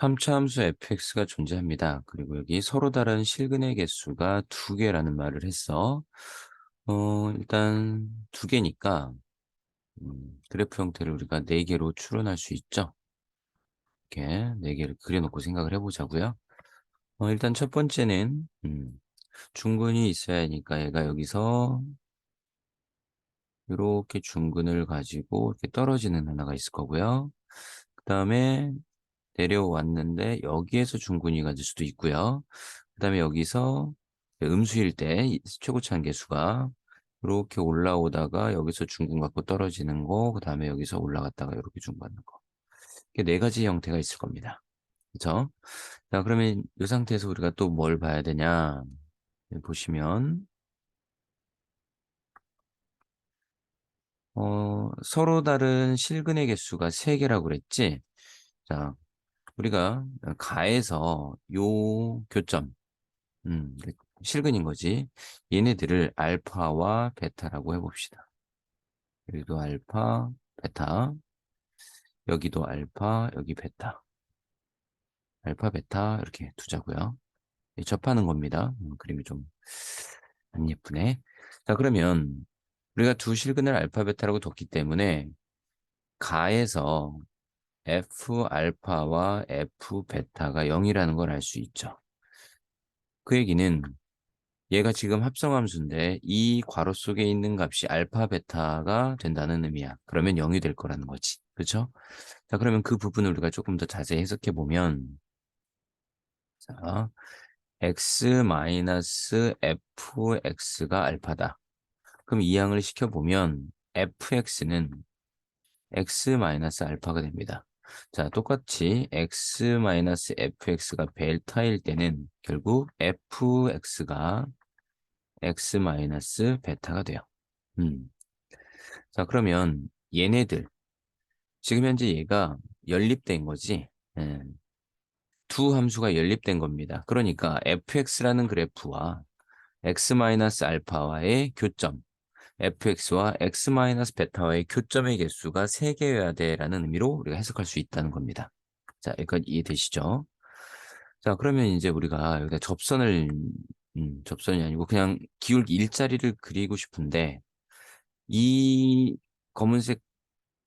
3차 함수 fx가 존재합니다. 그리고 여기 서로 다른 실근의 개수가 두 개라는 말을 했어. 어, 일단 두 개니까 음, 그래프 형태를 우리가 네 개로 추론할 수 있죠. 이렇게 네 개를 그려놓고 생각을 해보자고요. 어, 일단 첫 번째는 음, 중근이 있어야 하니까 얘가 여기서 이렇게 중근을 가지고 이렇게 떨어지는 하나가 있을 거고요. 그 다음에 내려왔는데 여기에서 중근이 가질 수도 있고요. 그 다음에 여기서 음수일 때 최고치 한계수가 이렇게 올라오다가 여기서 중근 갖고 떨어지는 거, 그 다음에 여기서 올라갔다가 이렇게 중근 받는 거. 이렇게 네 가지 형태가 있을 겁니다. 그렇죠? 자, 그러면 이 상태에서 우리가 또 뭘 봐야 되냐? 보시면 어, 서로 다른 실근의 개수가 3개라고 그랬지? 자, 우리가 가에서 요 교점, 음, 실근인 거지. 얘네들을 알파와 베타라고 해봅시다. 여기도 알파, 베타. 여기도 알파, 여기 베타. 알파, 베타 이렇게 두자고요. 접하는 겁니다. 음, 그림이 좀 안 예쁘네. 자, 그러면 우리가 두 실근을 알파, 베타라고 뒀기 때문에 가에서 F 알파와 F 베타가 0이라는 걸 알 수 있죠. 그 얘기는 얘가 지금 합성함수인데 이 괄호 속에 있는 값이 알파 베타가 된다는 의미야. 그러면 0이 될 거라는 거지. 그렇죠? 자, 그러면 그 부분을 우리가 조금 더 자세히 해석해 보면 자, x-fx가 알파다. 그럼 이항을 시켜 보면 fx는 x-알파가 됩니다. 자, 똑같이 x-fx가 벨타일 때는 결국 fx가 x-베타가 돼요. 음. 자, 그러면 얘네들 지금 현재 얘가 연립된 거지. 예. 두 함수가 연립된 겁니다. 그러니까 fx라는 그래프와 x-알파와의 교점 fx와 x-베타와의 교점의 개수가 3개여야 돼라는 의미로 우리가 해석할 수 있다는 겁니다. 자, 여기까지 이해되시죠? 자, 그러면 이제 우리가 여기다 접선을, 음, 접선이 아니고 그냥 기울기 일자리를 그리고 싶은데 이 검은색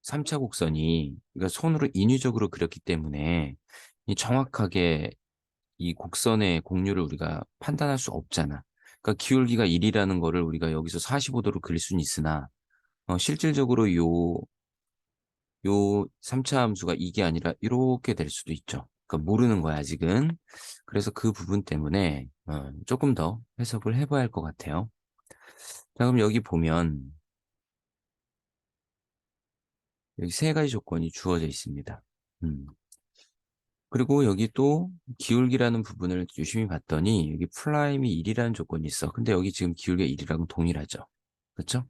3차 곡선이 그러니까 손으로 인위적으로 그렸기 때문에 이 정확하게 이 곡선의 공률을 우리가 판단할 수 없잖아. 그러니까 기울기가 1이라는 거를 우리가 여기서 45도로 그릴 수는 있으나 어, 실질적으로 요, 요 3차 함수가 이게 아니라 이렇게 될 수도 있죠. 그러니까 모르는 거야 아직은. 그래서 그 부분 때문에 어, 조금 더 해석을 해봐야 할 것 같아요. 자 그럼 여기 보면 여기 세 가지 조건이 주어져 있습니다. 음. 그리고 여기 또 기울기라는 부분을 유심히 봤더니 여기 플라임이 1이라는 조건이 있어. 근데 여기 지금 기울기 1이랑 동일하죠. 그렇죠?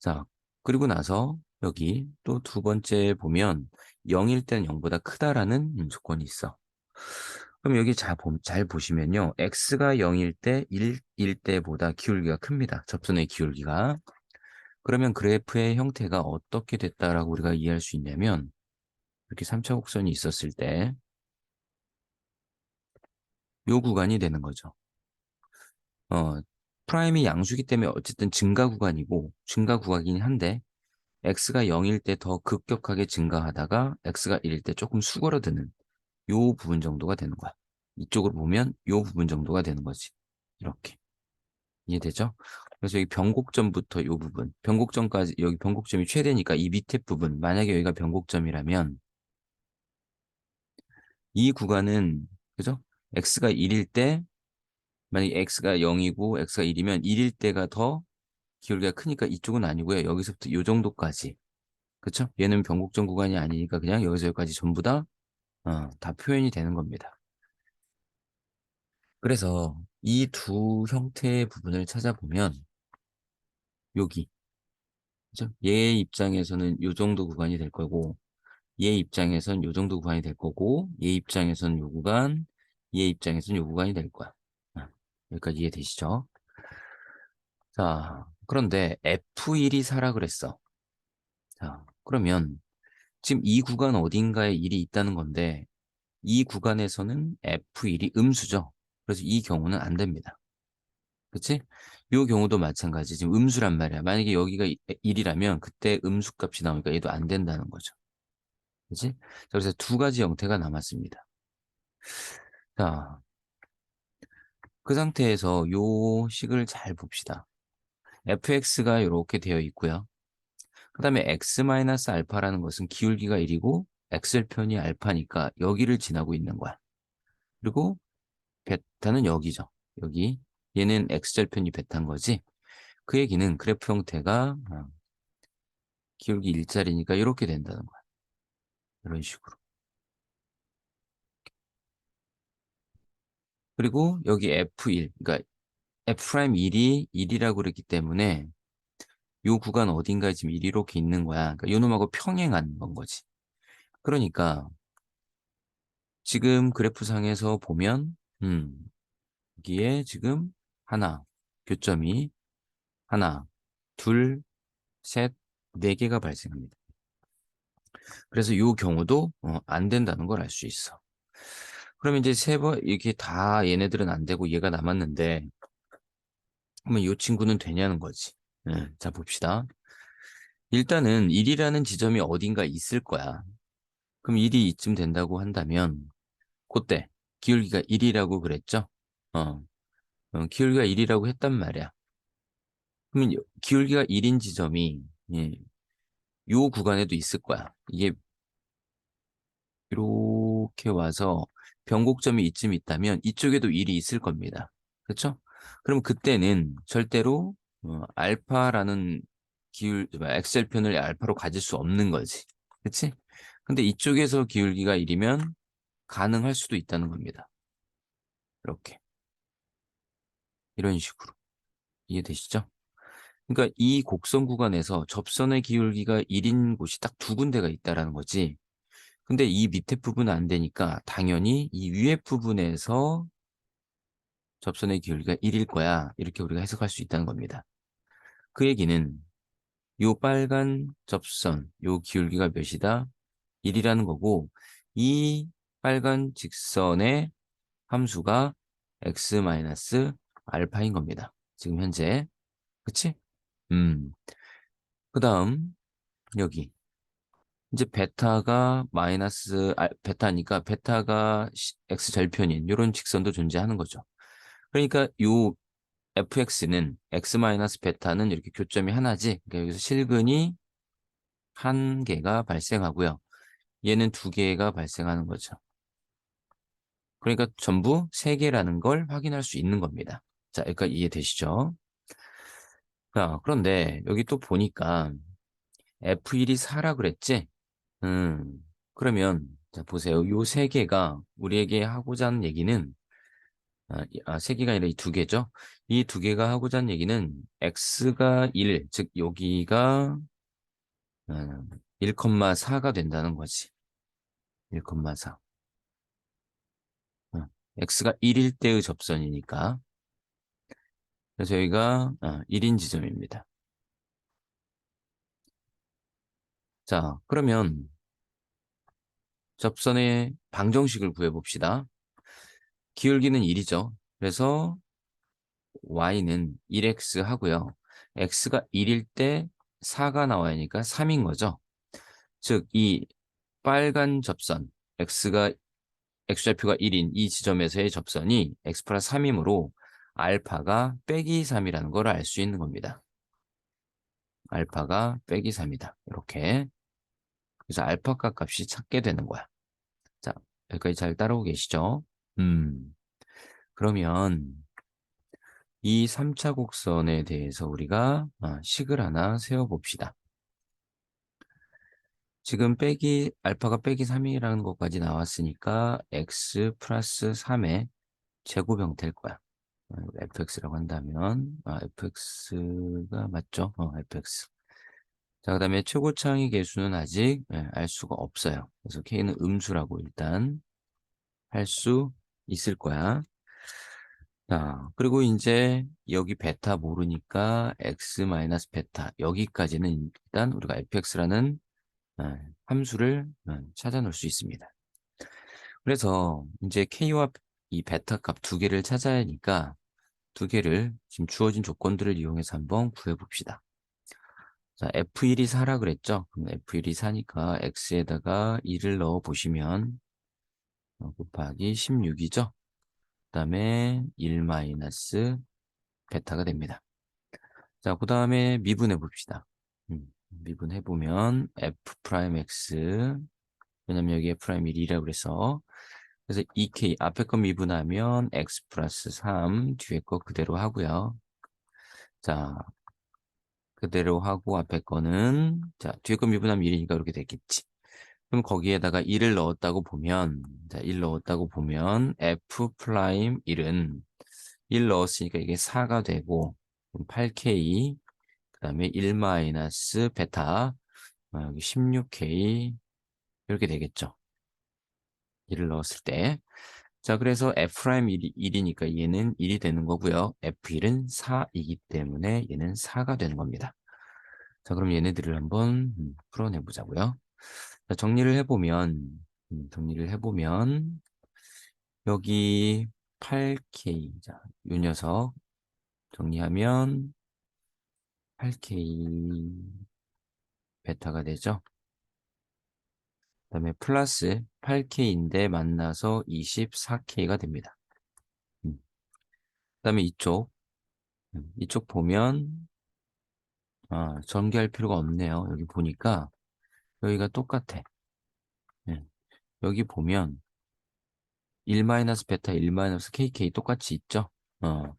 자, 그리고 나서 여기 또 두 번째 보면 0일 때는 0보다 크다라는 조건이 있어. 그럼 여기 잘, 보, 잘 보시면요. x가 0일 때 1일 때보다 기울기가 큽니다. 접선의 기울기가. 그러면 그래프의 형태가 어떻게 됐다라고 우리가 이해할 수 있냐면 이렇게 3차 곡선이 있었을 때 요 구간이 되는 거죠. 어, 프라임이 양수기 때문에 어쨌든 증가 구간이고 증가 구간이긴 한데 x가 0일 때 더 급격하게 증가하다가 x가 1일 때 조금 수그러드는 요 부분 정도가 되는 거야. 이쪽으로 보면 요 부분 정도가 되는 거지. 이렇게. 이해되죠? 그래서 여기 변곡점부터 요 부분, 변곡점까지 여기 변곡점이 최대니까 이 밑에 부분, 만약에 여기가 변곡점이라면 이 구간은 그죠? x가 1일 때 만약에 x가 0이고 x가 1이면 1일 때가 더 기울기가 크니까 이쪽은 아니고요. 여기서부터 이 정도까지. 그쵸? 얘는 변곡점 구간이 아니니까 그냥 여기서 여기까지 전부 다, 어, 다 표현이 되는 겁니다. 그래서 이 두 형태의 부분을 찾아보면 여기 그죠? 얘 입장에서는 이 정도 구간이 될 거고 얘 입장에선 이 정도 구간이 될 거고 얘 입장에서는 이 구간 얘 입장에서는 이 구간이 될 거야. 아, 여기까지 이해되시죠? 자, 그런데 F1이 사라 그랬어. 자, 그러면 지금 이 구간 어딘가에 1이 있다는 건데 이 구간에서는 F1이 음수죠. 그래서 이 경우는 안 됩니다. 그치? 이 경우도 마찬가지. 지금 음수란 말이야. 만약에 여기가 1이라면 그때 음수 값이 나오니까 얘도 안 된다는 거죠. 그치? 그래서 두 가지 형태가 남았습니다. 자, 그 상태에서 요 식을 잘 봅시다. fx가 이렇게 되어 있고요. 그 다음에 x-알파라는 것은 기울기가 1이고 x절편이 알파니까 여기를 지나고 있는 거야. 그리고 베타는 여기죠. 여기 얘는 x절편이 베타인 거지. 그 얘기는 그래프 형태가 어, 기울기 일자리니까 이렇게 된다는 거야. 이런 식으로. 그리고 여기 F1, 그러니까 F'1이 1이라고 그랬기 때문에 요 구간 어딘가에 지금 1이 이렇게 있는 거야. 그러니까 요 놈하고 평행한 건 거지. 그러니까 지금 그래프상에서 보면 음, 여기에 지금 하나, 교점이 하나, 둘, 셋, 네 개가 발생합니다. 그래서 이 경우도 어, 안 된다는 걸 알 수 있어. 그럼 이제 세 번, 이렇게 다 얘네들은 안 되고 얘가 남았는데, 그러면 이 친구는 되냐는 거지. 네, 자, 봅시다. 일단은 1이라는 지점이 어딘가 있을 거야. 그럼 1이 이쯤 된다고 한다면, 그때 기울기가 1이라고 그랬죠? 어, 어 기울기가 1이라고 했단 말이야. 그러면 기울기가 1인 지점이 예, 요 구간에도 있을 거야. 이게 이렇게 와서 변곡점이 이쯤 있다면 이쪽에도 1이 있을 겁니다. 그렇죠? 그럼 그때는 절대로 어, 알파라는 기울, 엑셀편을 알파로 가질 수 없는 거지. 그치? 근데 이쪽에서 기울기가 1이면 가능할 수도 있다는 겁니다. 이렇게. 이런 식으로. 이해되시죠? 그러니까 이 곡선 구간에서 접선의 기울기가 1인 곳이 딱 두 군데가 있다라는 거지. 근데 이 밑에 부분은 안 되니까 당연히 이 위에 부분에서 접선의 기울기가 1일 거야. 이렇게 우리가 해석할 수 있다는 겁니다. 그 얘기는 요 빨간 접선, 요 기울기가 몇이다? 1이라는 거고 이 빨간 직선의 함수가 x-알파인 겁니다. 지금 현재. 그치? 음. 그 다음, 여기. 이제 베타가 마이너스, 아, 베타니까 베타가 x 절편인 이런 직선도 존재하는 거죠. 그러니까 요 fx는 x 마이너스 베타는 이렇게 교점이 하나지. 그러니까 여기서 실근이 한 개가 발생하고요. 얘는 두 개가 발생하는 거죠. 그러니까 전부 세 개라는 걸 확인할 수 있는 겁니다. 자, 여기까지 이해되시죠? 자, 그런데 여기 또 보니까 F1이 4라 그랬지? 음, 그러면 자, 보세요. 요 세 개가 우리에게 하고자 하는 얘기는 아, 아, 세 개가 아니라 이 두 개죠. 이 두 개가 하고자 하는 얘기는 x가 1, 즉 여기가 1,4가 아, 된다는 거지. 1,4. x가 1일 때의 접선이니까. 여기가 1인 아, 지점입니다. 자, 그러면 접선의 방정식을 구해봅시다. 기울기는 1이죠. 그래서 y는 1x 하고요. x가 1일 때 4가 나와야 하니까 3인 거죠. 즉, 이 빨간 접선, x가 x좌표가 1인 이 지점에서의 접선이 x 플러스 3이므로 알파가 빼기 3이라는 걸 알 수 있는 겁니다. 알파가 빼기 3이다. 이렇게. 그래서 알파값 값이 찾게 되는 거야. 자, 여기까지 잘 따라오고 계시죠? 음. 그러면 이 3차 곡선에 대해서 우리가 아, 식을 하나 세워봅시다. 지금 빼기 알파가 빼기 3이라는 것까지 나왔으니까 x 플러스 3의 제곱 형태일 거야. Fx라고 한다면 아, fx가 맞죠? 어, fx. 자, 그 다음에 최고차항의 개수는 아직 네, 알 수가 없어요. 그래서 k는 음수라고 일단 할 수 있을 거야. 자, 그리고 이제 여기 베타 모르니까 x 마이너스 베타 여기까지는 일단 우리가 fx라는 네, 함수를 네, 찾아 놓을 수 있습니다. 그래서 이제 K와 이 베타 값 두 개를 찾아야 하니까 두 개를 지금 주어진 조건들을 이용해서 한번 구해봅시다. 자, F1이 4라 그랬죠? 그럼 F1이 4니까 X에다가 2를 넣어 보시면 어, 곱하기 16이죠? 그 다음에 1 마이너스 베타가 됩니다. 자, 그 다음에 미분해 봅시다. 음, 미분해 보면 F 프라임 X 왜냐면 여기 F 프라임 1이라고 그래서 그래서 2K 앞에 거 미분하면 X 플러스 3 뒤에 거 그대로 하고요. 자, 그대로 하고 앞에 거는 자 뒤에 거 미분하면 1이니까 이렇게 되겠지. 그럼 거기에다가 1을 넣었다고 보면 자, 1 넣었다고 보면 F 프라임 1은 1 넣었으니까 이게 4가 되고 8K 그 다음에 1 마이너스 베타 아, 여기 16K 이렇게 되겠죠. 1을 넣었을 때. 자, 그래서 F'1이 1이니까 얘는 1이 되는 거고요. F1은 4이기 때문에 얘는 4가 되는 겁니다. 자, 그럼 얘네들을 한번 음, 풀어내 보자고요. 자, 정리를 해보면, 음, 정리를 해보면, 여기 8K, 자, 요 녀석 정리하면 8K 베타가 되죠. 그 다음에 플러스 8K인데 만나서 24K가 됩니다. 음. 그 다음에 이쪽, 음, 이쪽 보면, 아, 전개할 필요가 없네요. 여기 보니까, 여기가 똑같아. 네. 여기 보면, 1-베타, 1-KK 똑같이 있죠? 어.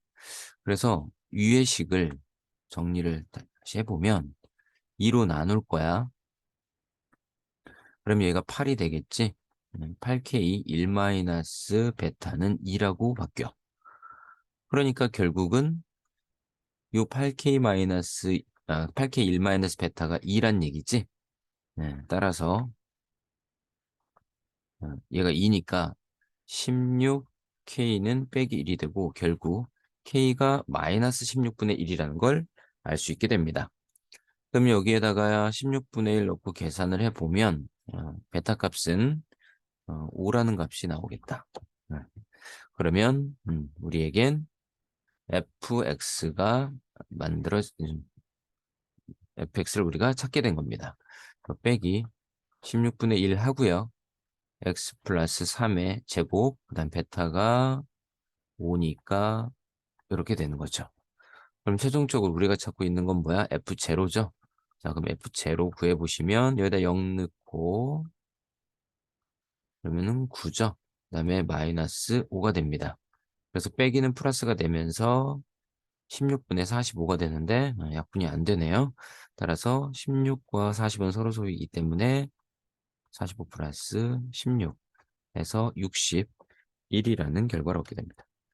그래서 위의 식을 정리를 다시 해보면, 2로 나눌 거야. 그럼 얘가 8이 되겠지? 8K 1 베타는 2라고 바뀌어. 그러니까 결국은 요 8K 마이너스 아, 8K 1 베타가 2란 얘기지. 네, 따라서 어, 얘가 2니까 16K는 빼기 1이 되고 결국 K가 마이너스 16분의 1이라는 걸 알 수 있게 됩니다. 그럼 여기에다가 16분의 1 넣고 계산을 해보면 어, 베타 값은 어, 5라는 값이 나오겠다. 네. 그러면 음, 우리에겐 fx가 만들어 fx를 우리가 찾게 된 겁니다. 빼기 16분의 1 하고요. x 플러스 3의 제곱 그 다음 베타가 5니까 이렇게 되는 거죠. 그럼 최종적으로 우리가 찾고 있는 건 뭐야? f0죠? 자, 그럼 f0 구해보시면 여기다 0 넣고 그러면은 9죠. 그 다음에 마이너스 5가 됩니다. 그래서 빼기는 플러스가 되면서 16분의 45가 되는데 아, 약분이 안 되네요. 따라서 16과 40은 서로 소이기 때문에 45 플러스 16 해서 61이라는 결과를 얻게 됩니다.